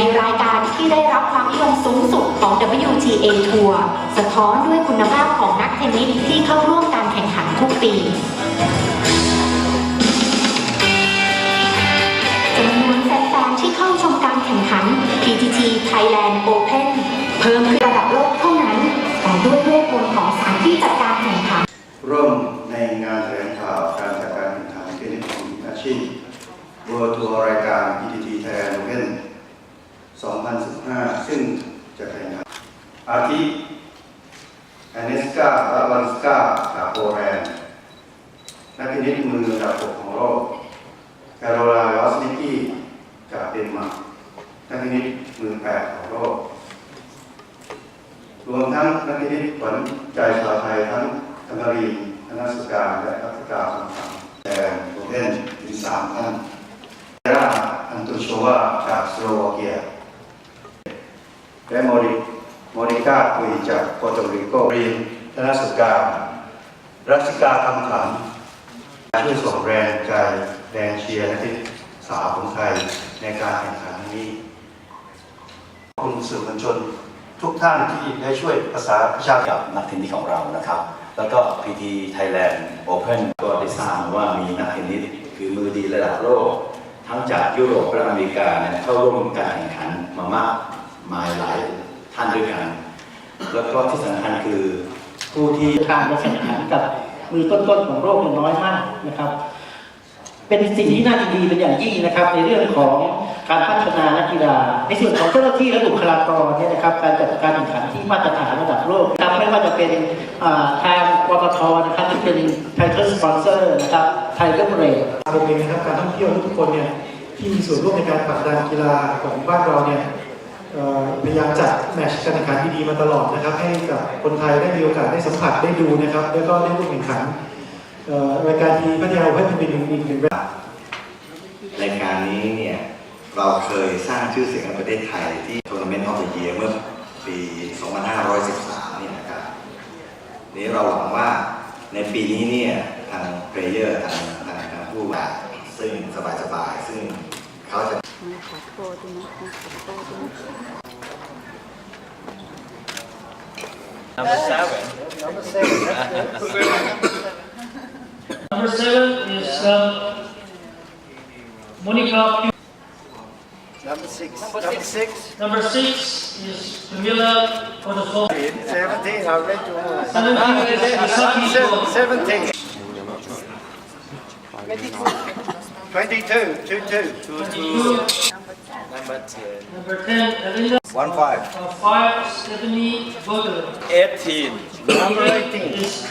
ในรายการที่ได้รับความนิยมสูงสุดของ WTA ทัวร์สะท้อนด้วยคุณภาพของนักเทนนิสที่เข้าร่วมการแข่งขันทุกปีจำนวนแฟนๆที่เข้าชมการแข่งขัน PTT Thailand Open เพิ่มขึ้นระดับโลกเท่านั้น แต่ด้วยเวทมนต์ของสถานที่จัดการแข่งขัน ร่วมในงานแถลงข่าวการจัดการแข่งขันเทนนิสของอาชีพเวิร์ทัวร์รายการ PTT Thailand Open 2015 ซึ่งจะแข่งขัน อาทิแอนเนสกาแลาวันสกาจากโปแลนด์นักเทนนิสมืออันดับ6ของโลกแคโรไลน์วอสนิกี้จากเดนมาร์กนักเทนนิสมือ8ของโลก รวมทั้งนักเทนนิสขวัญใจชาวไทยทั้งธนรีธนสุการและพัฒการทองคำแต่โอเล่นถึงสามท่านเอราอันตุโชวาจากสโลวาเกียและโมริ โมริก้าคุยจากโปรตุริโกรีนธนสุการรัชกาคำขันช่วยส่งแรงใจแรงเชียร์นักเทนนิสสาวของไทยในการแข่งขันครั้งนี้ขอบคุณสื่อมวลชนทุกท่านที่ได้ช่วยภาษาประชาชนกับนักเทนนิสของเรานะครับ แล้วก็ PT Thailand Open ก็ได้ทราบว่ามีนักเทนนิสคือมือดีระดับโลก ทั้งจากยุโรปและอเมริกาเนี่ยเข้าร่วมการแข่งขันมามากมายหลาย ท่านด้วยกัน แล้วก็ที่สำคัญคือผู้ที่ทางและแข่งขันกับมือต้นๆของโลกเนี่ยน้อยมากนะครับ เป็นสิ่งที่น่ายินดีเป็นอย่างยิ่งนะครับ ในเรื่องของการพัฒนานักกีฬา ในส่วนของเจ้าหน้าที่และบุคลากรเนี่ยนะครับ การจัดการแข่งขันที่มาตรฐานระดับโลกครับไม่ว่าจะเป็นทางปทนะครับที่เป็นไทเทอร์สปอนเซอร์นะครับไทยเกอร์เบรดผมเองนะครับการท่องเที่ยวทุกๆคนเนี่ยที่มีส่วนร่วมในการผลักดันกีฬาของบ้านเราเนี่ย พยายามจัดแมตช์การแข่งขันดีๆมาตลอดนะครับ ให้กับคนไทยได้มีโอกาสได้สัมผัสได้ดูนะครับ แล้วก็ได้ร่วมแข่งขันรายการทีพัทยาโอเพ่นเป็นอีกหนึ่งรายการนี้เนี่ยเราเคยสร้างชื่อเสียงให้ประเทศไทยที่ทัวร์นาเมนต์ออฟเดอะเยียเมื่อปี 2513 เนี่ยนะครับนี้เราหวังว่าในปีนี้เนี่ยทางเพลเยอร์ทางทางทางผู้ว่าซึ่งสบายๆซึ่ง Number seven. Number seven. Number seven is uh, Monica. Number six. Number, six. Number six is Camila for the phone. Seventeen. I read. Seventeen is Isaki. Seventeen. 22, 2 2. Number 10. Number 10, One five. Uh, 5, Stephanie Burger. 18. Number 18. Is